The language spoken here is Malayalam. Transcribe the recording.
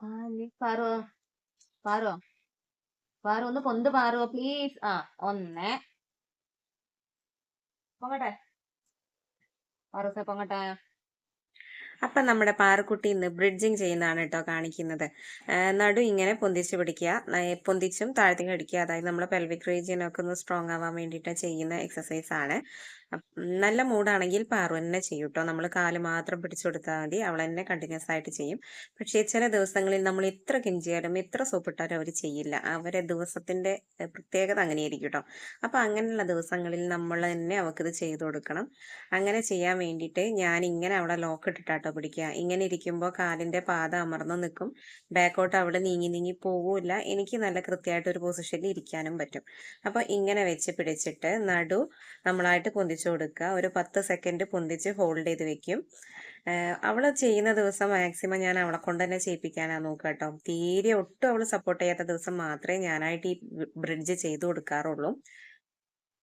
പാറോ? പാറോ? പാറോ ഒന്ന് പൊന്ത് പാറോ പ്ലീസ് ആ ഒന്ന്. പൊങ്ങട്ടെ. പാറോസെ പൊങ്ങട്ടെ. അപ്പം നമ്മുടെ പാറക്കുട്ടി ഇന്ന് ബ്രിഡ്ജിങ് ചെയ്യുന്നതാണ് കേട്ടോ കാണിക്കുന്നത്. നടു ഇങ്ങനെ പൊന്തിച്ച് പിടിക്കുക. പൊന്തിച്ചും താഴ്ത്തിയും അടിക്കുക. അതായത് നമ്മുടെ പെൽവിക് റീജിയനൊക്കെ ഒന്ന് സ്ട്രോങ് ആവാൻ വേണ്ടിയിട്ട് ചെയ്യുന്ന എക്സസൈസ് ആണ്. നല്ല മൂടാണെങ്കിൽ പാറു തന്നെ ചെയ്യും കേട്ടോ നമ്മൾ കാൽ മാത്രം പിടിച്ചു കൊടുത്താൽ മതി. അവൾ തന്നെ കണ്ടിന്യൂസ് ആയിട്ട് ചെയ്യും. പക്ഷേ ചില ദിവസങ്ങളിൽ നമ്മൾ എത്ര കിഞ്ചിയാലും ഇത്ര സോപ്പിട്ടാലും അവർ ചെയ്യില്ല. അവരെ ദിവസത്തിന്റെ പ്രത്യേകത അങ്ങനെയായിരിക്കും കേട്ടോ അപ്പം അങ്ങനെയുള്ള ദിവസങ്ങളിൽ നമ്മൾ തന്നെ അവൾക്കിത് ചെയ്തു കൊടുക്കണം. അങ്ങനെ ചെയ്യാൻ വേണ്ടിയിട്ട് ഞാൻ ഇങ്ങനെ അവളെ ലോക്ക് ഇട്ടിട്ടാട്ടോ പിടിക്കുക. ഇങ്ങനെ ഇരിക്കുമ്പോൾ കാലിന്റെ പാത അമർന്നു നിൽക്കും. ബാക്കോട്ട് അവിടെ നീങ്ങി നീങ്ങി പോവില്ല എനിക്ക് നല്ല കൃത്യമായിട്ട് ഒരു പൊസിഷനിൽ ഇരിക്കാനും പറ്റും. അപ്പോൾ ഇങ്ങനെ വെച്ച് പിടിച്ചിട്ട് നടു നമ്മളായിട്ട് പൊന്തിച്ചു കൊടുക്കുക. ഒരു പത്ത് സെക്കൻഡ് പൊന്തിച്ച് ഹോൾഡ് ചെയ്ത് വെക്കും. അവൾ ചെയ്യുന്ന ദിവസം മാക്സിമം ഞാൻ അവളെ കൊണ്ട് തന്നെ ചെയ്യിപ്പിക്കാനാണ് നോക്കുക കേട്ടോ. തീരെ ഒട്ടും അവൾ സപ്പോർട്ട് ചെയ്യാത്ത ദിവസം മാത്രമേ ഞാനായിട്ട് ഈ ബ്രിഡ്ജ് ചെയ്തു കൊടുക്കാറുള്ളൂ.